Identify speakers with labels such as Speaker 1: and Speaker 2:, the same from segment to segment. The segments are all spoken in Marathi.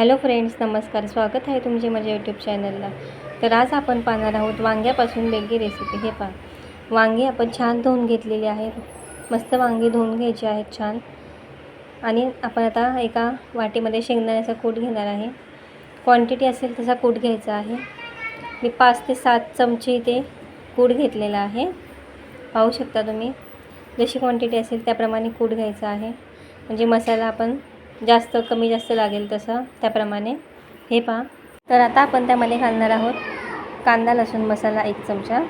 Speaker 1: हॅलो फ्रेंड्स नमस्कार. स्वागत आहे तुमचे माझ्या यूट्यूब चॅनलला तर आज आपण पाहणार आहोत वांग्यापासून वेगळी रेसिपी हे पहा. वांगी आपण छान धुवून घेतलेली आहेत. मस्त वांगी धुवून घ्यायची आहेत छान. आणि आपण आता एका वाटीमध्ये शेंगदाण्याचा कूट घेणार आहे. क्वांटिटी असेल तसा कूट घ्यायचा आहे. मी पाच ते सात चमचे इथे कूट घेतलेला आहे. पाहू शकता तुम्ही. जशी क्वांटिटी असेल त्याप्रमाणे कूट घ्यायचा आहे. म्हणजे मसाला आपण जास्त कमी जास्त लागेल तसं त्याप्रमाणे. हे पहा. तर आता आपण त्यामध्ये घालणार आहोत कांदा लसूण मसाला एक चमचा.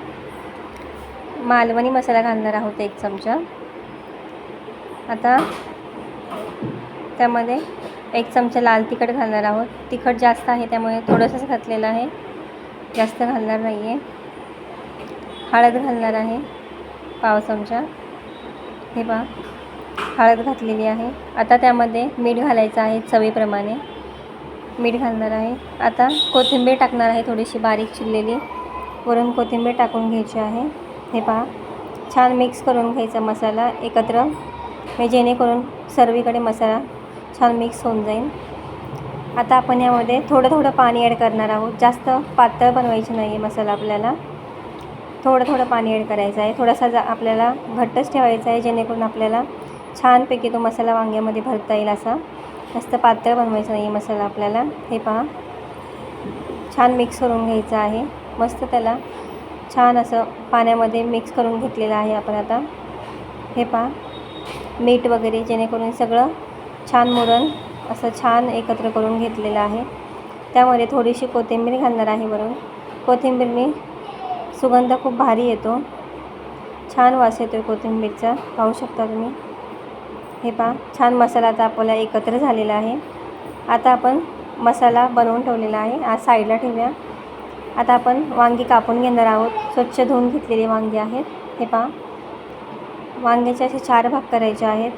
Speaker 1: मालवणी मसाला घालणार आहोत एक चमचा. आता त्यामध्ये एक चमचा लाल तिखट घालणार आहोत. तिखट जास्त आहे त्यामुळे थोडंसंच घातलेलं आहे. जास्त घालणार नाही आहे हळद घालणार आहे पाव चमचा. हे पहा. हळद घातलेली आहे. आता त्यामध्ये मीठ घालायचं आहे चवीप्रमाणे. मीठ घालणार आहे. आता कोथिंबीर टाकणार आहे थोडीशी बारीक चिरलेली. वरून कोथिंबीर टाकून घ्यायची आहे. हे पहा. छान मिक्स करून घ्यायचा मसाला एकत्र. म्हणजे जेणेकरून सर्वीकडे मसाला छान मिक्स होऊन जाईल. आता आपण यामध्ये थोडं थोडं पाणी ॲड करणार आहोत. जास्त पातळ बनवायची नाही आहे मसाला आपल्याला. थोडं थोडं पाणी ॲड करायचं आहे. थोडासा जा आपल्याला घट्टच ठेवायचा आहे जेणेकरून आपल्याला छानपैकी तो मसाला वांग्यामध्ये भरता येईल असा. जास्त पातळ बनवायचा नाही मसाला आपल्याला. हे पहा. छान मिक्स करून घ्यायचं आहे. मस्त त्याला छान असं पाण्यामध्ये मिक्स करून घेतलेलं आहे आपण आता. हे पहा. मीठ वगैरे जेणेकरून सगळं छान मुरण असं छान एकत्र करून घेतलेलं आहे. त्यामध्ये थोडीशी कोथिंबीर घालणार आहे वरून. कोथिंबीरने सुगंध खूप भारी येतो. छान वास येतो आहे कोथिंबीरचा. पाहू शकता तुम्ही. हे पहा छान मसाला आता आपल्याला एकत्र झालेला आहे. आता आपण मसाला बनवून ठेवलेला आहे. आज साईडला ठेवूया. आता आपण वांगी कापून घेणार आहोत. स्वच्छ धुवून घेतलेली वांगी आहेत. हे पहा वांग्याचे असे चार भाग करायचे आहेत.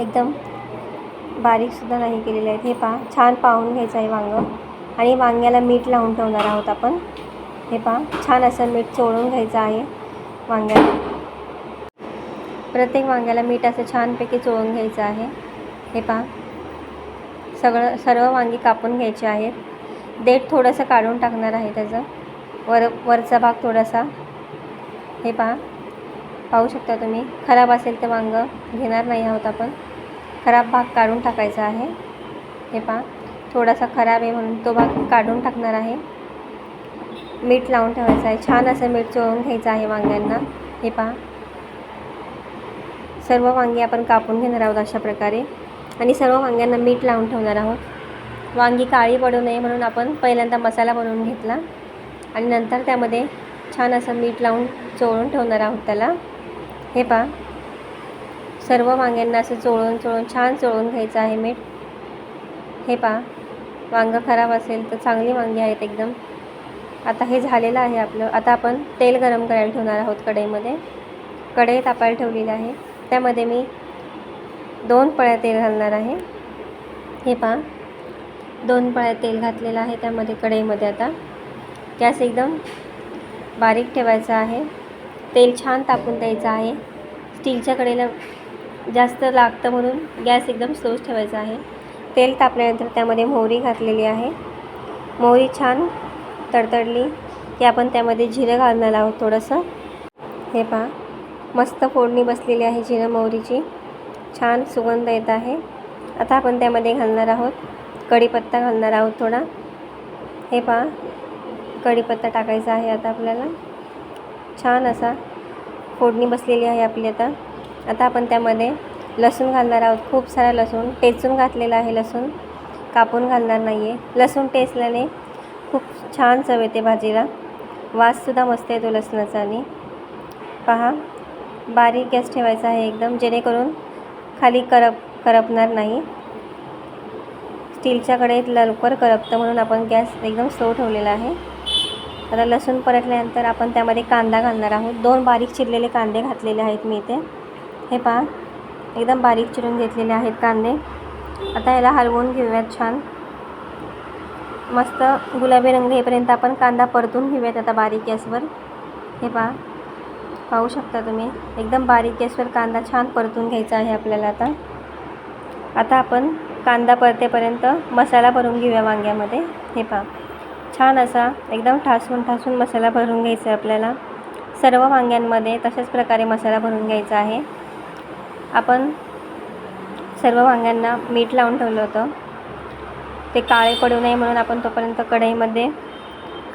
Speaker 1: एकदम बारीकसुद्धा नाही केलेले आहेत. हे पहा छान पाहून घ्यायचं आहे वांगं. आणि वांग्याला मीठ लावून ठेवणार आहोत आपण. हे पहा छान असं मीठ चोळून घ्यायचं आहे वांग्याला. प्रत्येक वांग्याला मीठ असं छानपैकी चोळून घ्यायचं आहे. हे पहा. सगळं सर्व वांगी कापून घ्यायचे आहेत. देठ थोडंसं काढून टाकणार आहे त्याचं. वर वरचा भाग थोडासा. हे पहा. पाहू शकता तुम्ही. खराब असेल तर वांगं घेणार नाही आहोत आपण. खराब भाग काढून टाकायचा आहे. हे पहा. थोडासा खराब आहे म्हणून तो भाग काढून टाकणार आहे. मीठ लावून ठेवायचं आहे. छान असं मीठ चोळून घ्यायचं आहे वांग्यांना. हे पहा. सर्व वांगी आपण कापून घेणार आहोत अशा प्रकारे. आणि सर्व वांग्यांना मीठ लावून ठेवणार आहोत. वांगी काळी पडू नये म्हणून आपण पहिल्यांदा मसाला बनवून घेतला. आणि नंतर त्यामध्ये छान असं मीठ लावून चोळून ठेवणार आहोत त्याला. हे पहा. सर्व वांग्यांना असं चोळून चोळून छान चोळून घ्यायचं आहे मीठ. हे पहा. वांगं खराब असेल तर चांगली वांगी आहेत एकदम. आता हे झालेलं आहे आपलं. आता आपण तेल गरम करायला ठेवणार आहोत कढईमध्ये. कढई तापायला ठेवलेली आहे. त्यामध्ये मी दोन पळ्या तेल घालणार आहे. हे पहा. दोन पळ्या तेल घातलेलं आहे त्यामध्ये कढईमध्ये आता. गॅस एकदम बारीक ठेवायचा आहे. तेल छान तापून द्यायचं आहे. स्टीलच्या कडेला जास्त लागतं म्हणून गॅस एकदम स्लोच ठेवायचा आहे. तेल तापल्यानंतर त्यामध्ये मोहरी घातलेली आहे. मोहरी छान तडतडली. की आपण त्यामध्ये जिरं घालणार आहोत थोडंसं. हे पहा. मस्त फोडणी बसलेली आहे जिरं मोहरीची. छान सुगंध येत आहे. आता आपण त्यामध्ये घालणार आहोत कढीपत्ता घालणार आहोत थोडा. हे पहा कढीपत्ता टाकायचा आहे आता आपल्याला. छान असा फोडणी बसलेली आहे आपली आता. आता आपण त्यामध्ये लसूण घालणार आहोत. खूप सारा लसूण. टेचून घातलेला आहे लसूण. कापून घालणार नाही आहे लसूण टेचल्याने खूप छान चव येते भाजीला. वाससुद्धा मस्त येतो लसणाचा आणि. पहा बारीक गॅस ठेवायचा आहे एकदम जेणेकरून खाली करप करपणार नाही. स्टीलच्या कढईत लवकर करपतं म्हणून आपण गॅस एकदम स्लो ठेवलेला आहे. आता लसूण परतल्यानंतर आपण त्यामध्ये कांदा घालणार आहोत. दोन बारीक चिरलेले कांदे घातलेले आहेत मी इथे. हे पहा एकदम बारीक चिरून घेतलेले आहेत कांदे. आता ह्याला हलवून घेऊयात छान. मस्त गुलाबी रंग येईपर्यंत आपण कांदा परतून घेऊयात आता बारीक गॅसवर. हे पहा पाहू शकता तुम्ही. एकदम बारीक गॅसवर कांदा छान परतून घ्यायचा आहे आपल्याला आता. आता आपण कांदा परतेपर्यंत मसाला भरून घेऊया वांग्यामध्ये. हे पहा. छान असा एकदम ठासून ठासून मसाला भरून घ्यायचा आहे आपल्याला. सर्व वांग्यांमध्ये तशाच प्रकारे मसाला भरून घ्यायचा आहे. आपण सर्व वांग्यांना मीठ लावून ठेवलं होतं. ते काळे पडू नये म्हणून आपण तोपर्यंत कढईमध्ये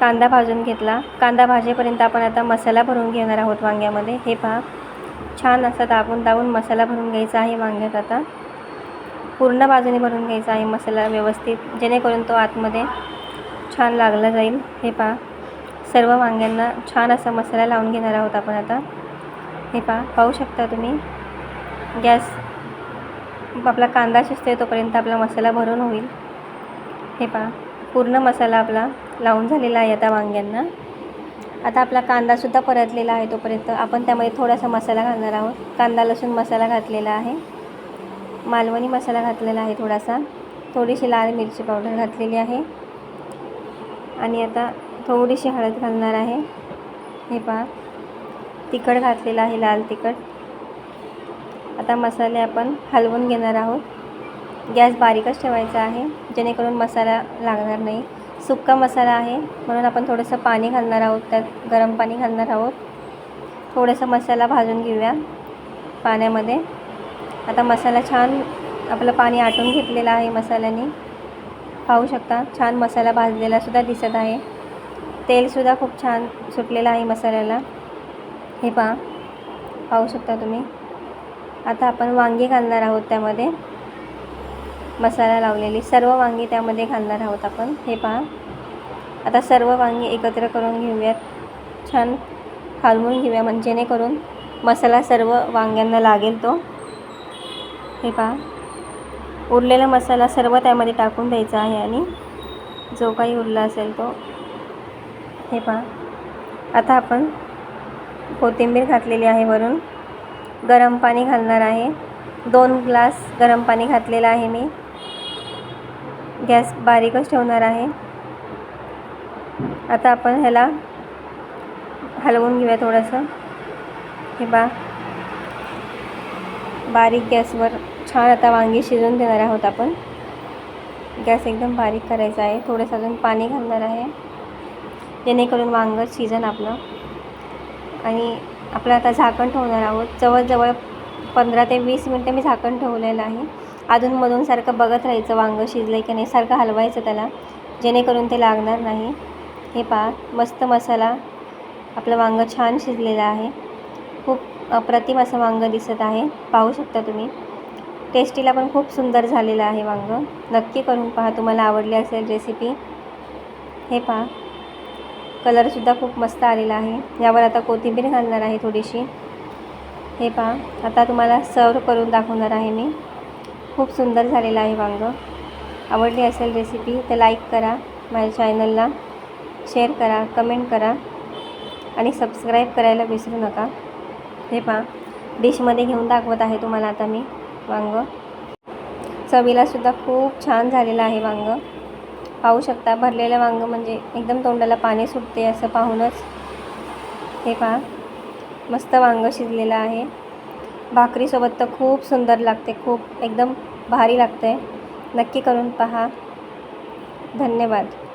Speaker 1: कांदा भाजून घेतला. कांदा भाजेपर्यंत आपण आता मसाला भरून घेणार आहोत वांग्यामध्ये. हे पहा छान असा दाबून दाबून मसाला भरून घ्यायचा आहे वांग्यात आता. पूर्ण बाजूने भरून घ्यायचा आहे मसाला व्यवस्थित जेणेकरून तो आतमध्ये छान लागला जाईल. हे पहा सर्व वांग्यांना छान असा मसाला लावून घेणार आहोत आपण आता. हे पहा पाहू शकता तुम्ही गॅस आपला कांदा शिजतोय तोपर्यंत आपला मसाला भरून होईल. हे पहा पूर्ण मसाला आपला लावून झालेला आहे आता वांग्यांना. आता आपला कांदासुद्धा परतलेला आहे तोपर्यंत. आपण त्यामध्ये थोडासा मसाला घालणार आहोत. कांदा लसूण मसाला घातलेला आहे. मालवणी मसाला घातलेला आहे थोडासा. थोडीशी लाल मिरची पावडर घातलेली आहे. आणि आता थोडीशी हळद घालणार आहे. हे पहा. तिखट घातलेलं आहे लाल तिखट. आता मसाले आपण हलवून घेणार आहोत. गॅस बारीकच ठेवायचा आहे जेणेकरून मसाला लागणार नाही. सुक्का मसाला आहे म्हणून आपण थोडंसं पाणी घालणार आहोत त्यात गरम पाणी घालणार आहोत. थोडंसं मसाला भाजून घेऊया पाण्यामध्ये. आता मसाला छान आपलं पाणी आटून घेतलेलं आहे मसाल्याने. पाहू शकता छान मसाला भाजलेलासुद्धा दिसत आहे. तेलसुद्धा खूप छान सुटलेलं आहे मसाल्याला. हे पहा पाहू शकता तुम्ही. आता आपण वांगी घालणार आहोत त्यामध्ये. मसाला लावलेली. सर्व वांगी त्यामध्ये घालणार आहोत आपण. हे पहा. आता सर्व वांगी एकत्र करून घेऊयात. छान हलवून घेऊया म्हणजे जेणेकरून मसाला सर्व वांग्यांना लागेल तो. हे पहा. उरलेला मसाला सर्व त्यामध्ये टाकून द्यायचा आहे आणि जो काही उरला असेल तो. हे पहा. आता आपण कोथिंबीर घातलेली आहे वरून. गरम पाणी घालणार आहे. दोन ग्लास गरम पाणी घातलेलं आहे मी. गॅस बारीकच ठेवणार आहे. आता आपण ह्याला हलवून घेऊया थोडंसं. हे बा बारीक गॅसवर छान आता वांगी शिजवून देणार आहोत आपण. गॅस एकदम बारीक करायचा आहे. थोडंसं अजून पाणी घालणार आहे. जेणेकरून वांगं शिजन आपलं. आणि आपलं आता झाकण ठेवणार आहोत. जवळजवळ पंधरा ते वीस मिनटं मी झाकण ठेवलेलं आहे. अधूनमधून सारखं बघत राहायचं वांगं शिजलं की नाही सारखं हलवायचं त्याला. जेणेकरून ते लागणार नाही. हे पहा मस्त मसाला. आपलं वांगं छान शिजलेलं आहे. खूप अप्रतिम असं वांगं दिसत आहे. पाहू शकता तुम्ही. टेस्टीला पण खूप सुंदर झालेलं आहे वांगं. नक्की करून पहा तुम्हाला आवडली असेल रेसिपी हे पहा. कलरसुद्धा खूप मस्त आलेला आहे. यावर आता कोथिंबीर घालणार आहे थोडीशी. हे पहा. आता तुम्हाला सर्व करून दाखवणार आहे मी. खूप सुंदर झालेलं आहे वांगं. आवडली असेल रेसिपी तर लाईक करा माझ्या चॅनलला शेअर करा कमेंट करा. आणि सबस्क्राईब करायला विसरू नका. हे पहा डिशमध्ये घेऊन दाखवत आहे तुम्हाला आता मी वांगं. चवीलासुद्धा खूप छान झालेलं आहे वांगं. पाहू शकता भरलेलं वांगं म्हणजे एकदम तोंडाला पाणी सुटते असं पाहूनच. हे पहा मस्त वांगं शिजलेलं आहे. भाकरीसोबत तर खूप सुंदर लागते खूप एकदम भारी लागते. नक्की करून पहा. धन्यवाद.